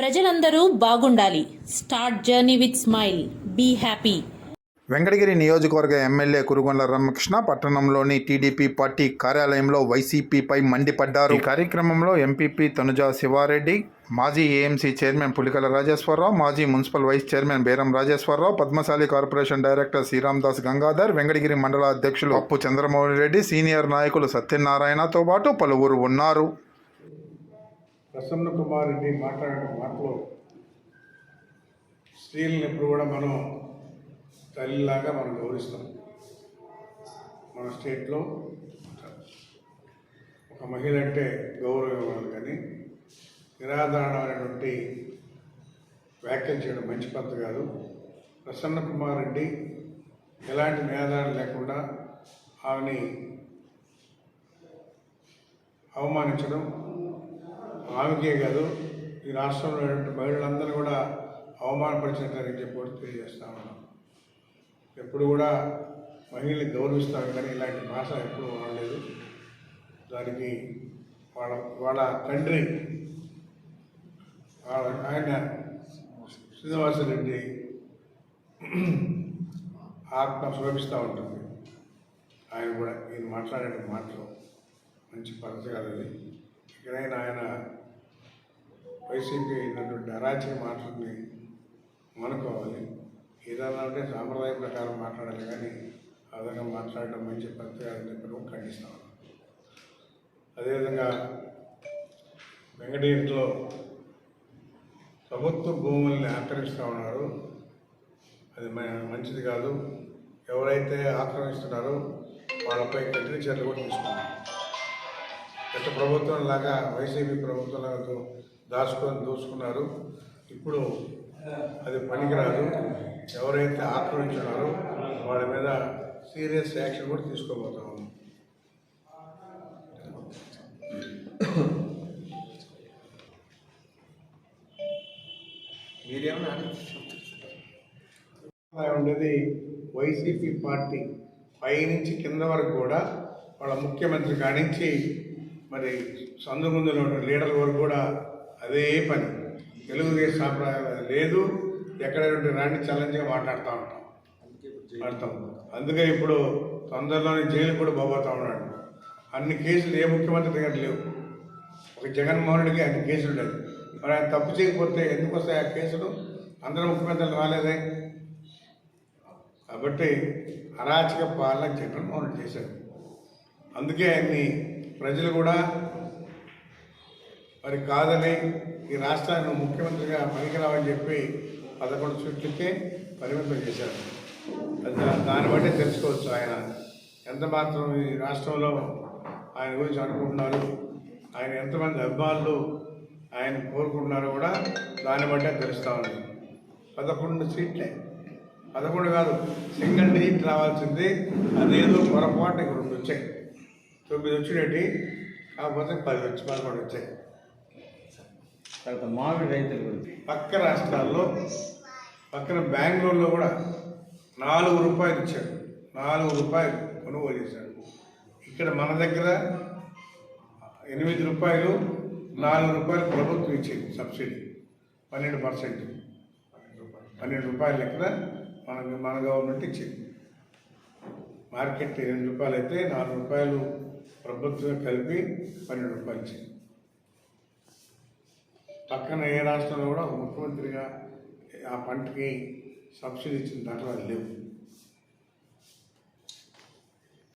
ప్రజలందరూ బాగుండాలి. Start journey with smile. Be happy. Venkatagiri నియోజకవర్గ ఎమ్మెల్యే కురుగొండ రామకృష్ణ పట్టణంలోని టీడీపీ పార్టీ కార్యాలయంలో వైసీపీపై మండిపడ్డారు. ఈ కార్యక్రమంలో ఎంపీపీ తనుజా శివారెడ్డి మాజీ ఏఎంసీ చైర్మన్ పులికల రాజేశ్వరరావు మాజీ municipal vice chairman Beram Rajeswara Rao Padmasali corporation director Sriram Das Gangadhar Venkatagiri మండల అధ్యక్షులు అప్పు చంద్రమోహన్ రెడ్డి సీనియర్ నాయకులు సత్యనారాయణతో పాటు పలువురు ఉన్నారు. ప్రసన్న కుమార్ రెడ్డి మాట్లాడిన మాటలు స్త్రీలను ఎప్పుడు కూడా మనం తల్లిలాగా మనం గౌరవిస్తాం. మన స్టేట్లో ఒక మహిళ అంటే గౌరవం ఇవ్వాలి కానీ నిరాధారణ అనేటువంటి వ్యాఖ్యలు చేయడం మంచి పద్ధతి కాదు. ప్రసన్న కుమార్ రెడ్డి ఎలాంటి నిరాధారణ లేకుండా ఆమెని అవమానించడం ఆమెకే కాదు. ఈ రాష్ట్రంలో మహిళలందరూ కూడా అవమానపరిచినట్లని చెప్పి కూడా తెలియజేస్తా ఉన్నాం. ఎప్పుడు కూడా మహిళలు గౌరవిస్తాం కానీ ఇలాంటి భాష ఎప్పుడు వాడలేదు. దానికి వాళ్ళ వాళ్ళ తండ్రి వాళ్ళ ఆయన శ్రీనివాసరెడ్డి ఆత్మ శోభిస్తూ ఉంటుంది. ఆయన కూడా ఈయన మాట్లాడే మాటలు మంచి పద్ధతి కాదు అది ఆయన వైసీపీ అయినటువంటి అరాచక మాటలని మానుకోవాలి. ఏదైనా అంటే సాంప్రదాయ ప్రకారం మాట్లాడాలి కానీ ఆ విధంగా మాట్లాడడం మంచి పద్ధతి కాదని చెప్పి ఖండిస్తాం. అదేవిధంగా వెంకటగిరిలో ప్రభుత్వ భూముల్ని ఆక్రమిస్తూ ఉన్నారు. అది మంచిది కాదు. ఎవరైతే ఆక్రమిస్తున్నారో వాళ్ళపై కఠిన చర్యలు కూడా తీసుకున్నారు గత ప్రభుత్వం లాగా వైసీపీ ప్రభుత్వం లాగా దాచుకొని దోచుకున్నారు. ఇప్పుడు అది పనికిరాదు. ఎవరైతే ఆక్రమించున్నారో వాళ్ళ మీద సీరియస్ యాక్షన్ కూడా తీసుకోబోతా ఉన్నాం. ఉండేది వైసీపీ పార్టీ పైనుంచి కింద వరకు కూడా వాళ్ళ ముఖ్యమంత్రి కానించి మరి సందు ముందులో ఉన్న లీడర్ల వరకు కూడా అదే పని. తెలుగుదేశం సాంప్రదాయం లేదు. ఎక్కడైనా రాండి ఛాలెంజ్గా మాట్లాడుతూ ఉంటాం. మాట్లాడతాం అందుకే ఇప్పుడు తొందరలోనే జైలు కూడా పోబోతా ఉన్నాడు. అన్ని కేసులు ఏ ముఖ్యమంత్రి దగ్గర లేవు. ఒక జగన్మోహన్ రెడ్డికి అన్ని కేసులు ఉండేది మరి ఆయన తప్పు చేయకపోతే ఎందుకు వస్తాయి ఆ కేసులు? అందరూ ముఖ్యమంత్రులు రాలేదే. కాబట్టి అరాచక పాలన జగన్మోహన్ రెడ్డి చేశాడు. అందుకే ఆయన్ని ప్రజలు కూడా మరి కాదని ఈ రాష్ట్రాన్ని ముఖ్యమంత్రిగా పనికిరావని చెప్పి పదకొండు సీట్లకే పరిమితం చేశారు. అది దాన్ని బట్టి తెలుసుకోవచ్చు ఆయన. ఎంత మాత్రం ఈ రాష్ట్రంలో ఆయన గురించి అనుకుంటున్నారు ఆయన ఎంతమంది అభిమానులు ఆయన కోరుకుంటున్నారో కూడా దాన్ని బట్టే తెలుస్తూ ఉంది. పదకొండు సీట్లే. పదకొండు కాదు సింగిల్ డిజిట్ రావాల్సింది అదేదో పొరపాటు ఇక్కడ రెండు వచ్చాయి. తొమ్మిది వచ్చినట్టు కాకపోతే పది వచ్చి పదకొండు వచ్చాయి. తర్వాత మామిడి రైతుల గురించి. పక్క రాష్ట్రాల్లో పక్కన బెంగళూరులో కూడా నాలుగు రూపాయలు ఇచ్చాడు. నాలుగు రూపాయలు కొనుగోలు చేశాడు. ఇక్కడ మన దగ్గర ఎనిమిది రూపాయలు నాలుగు రూపాయలు ప్రభుత్వం ఇచ్చేది సబ్సిడీ. పన్నెండు పర్సెంట్. పన్నెండు రూపాయల లెక్కన మన మన గవర్నమెంట్ ఇచ్చింది. మార్కెట్ ఎనిమిది రూపాయలు అయితే నాలుగు రూపాయలు ప్రభుత్వం కలిపి పన్నెండు రూపాయలు ఇచ్చింది. పక్కన ఏ రాష్ట్రంలో కూడా ఒక ముఖ్యమంత్రిగా ఆ పంటకి సబ్సిడీ ఇచ్చిన దాఖలాలు లేవు.